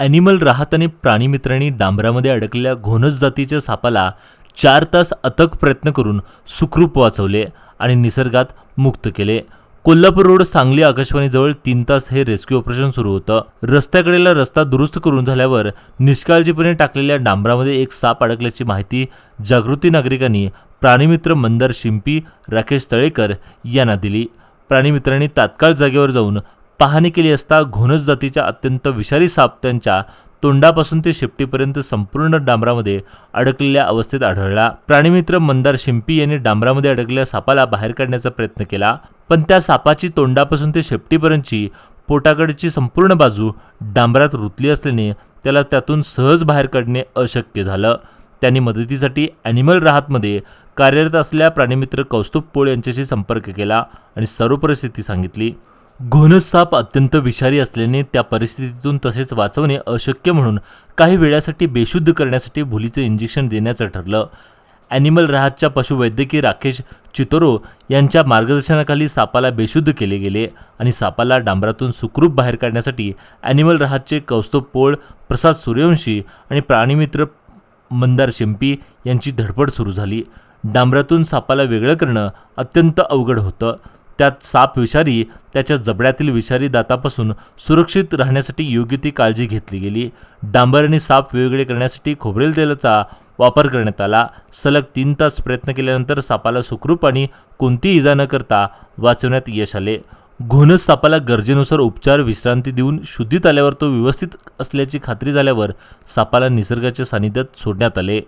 Animal राहत आणि प्राणीमित्रांनी डांबरामध्ये अडकलेल्या घोनस जातीच्या सापाला चार तास अथक प्रयत्न करून सुखरूप वाचवले आणि निसर्गात मुक्त केले. कोल्हापूर रोड सांगली आकाशवाणीजवळ तीन तास हे रेस्क्यू ऑपरेशन सुरू होतं. रस्त्याकडेला रस्ता दुरुस्त करून झाल्यावर निष्काळजीपणे टाकलेल्या डांबरामध्ये एक साप अडकल्याची माहिती जागृती नागरिकांनी प्राणीमित्र मंदार शिंपी राकेश तळेकर यांना दिली. प्राणीमित्रांनी तात्काळ जागेवर जाऊन पाहणी केली असता घोणस जातीच्या अत्यंत विषारी साप त्यांच्या तोंडापासून ते शेपटीपर्यंत संपूर्ण डांबरामध्ये अडकलेल्या अवस्थेत आढळला. प्राणीमित्र मंदार शिंपी यांनी डांबरामध्ये अडकलेल्या सापाला बाहेर काढण्याचा प्रयत्न केला पण त्या सापाची तोंडापासून ते शेपटीपर्यंतची पोटाकडची संपूर्ण बाजू डांबरात रुतली असल्याने त्याला त्यातून सहज बाहेर काढणे अशक्य झालं. त्यांनी मदतीसाठी ॲनिमल राहतमध्ये कार्यरत असलेल्या प्राणीमित्र कौस्तुभ पोळ यांच्याशी संपर्क केला आणि सर्व परिस्थिती सांगितली. घोणस साप अत्यंत विषारी असल्याने त्या परिस्थितीतून तसेच वाचवणे अशक्य म्हणून काही वेळासाठी बेशुद्ध करण्यासाठी भुलीचे इंजेक्शन देण्याचं ठरलं. ॲनिमल राहतच्या पशुवैद्यकीय राकेश चितोरो यांच्या मार्गदर्शनाखाली सापाला बेशुद्ध केले गेले आणि सापाला डांबरातून सुखरूप बाहेर काढण्यासाठी ॲनिमल राहतचे कौस्तुभ पोळ प्रसाद सूर्यवंशी आणि प्राणीमित्र मंदार शिंपी यांची धडपड सुरू झाली. डांबरातून सापाला वेगळं करणं अत्यंत अवघड होतं. त्यात साप विषारी त्याच्या जबड्यातील विषारी दातापासून सुरक्षित राहण्यासाठी योग्य ती काळजी घेतली गेली. डांबर आणि साप वेगवेगळे करण्यासाठी खोबरेल तेलाचा वापर करण्यात आला. सलग तीन तास प्रयत्न केल्यानंतर सापाला सुखरूप आणि कोणतीही इजा न करता वाचवण्यात यश आले. घोणस सापाला गरजेनुसार उपचार विश्रांती देऊन शुद्धीत आल्यावर तो व्यवस्थित असल्याची खात्री झाल्यावर सापाला निसर्गाच्या सानिध्यात सोडण्यात आले.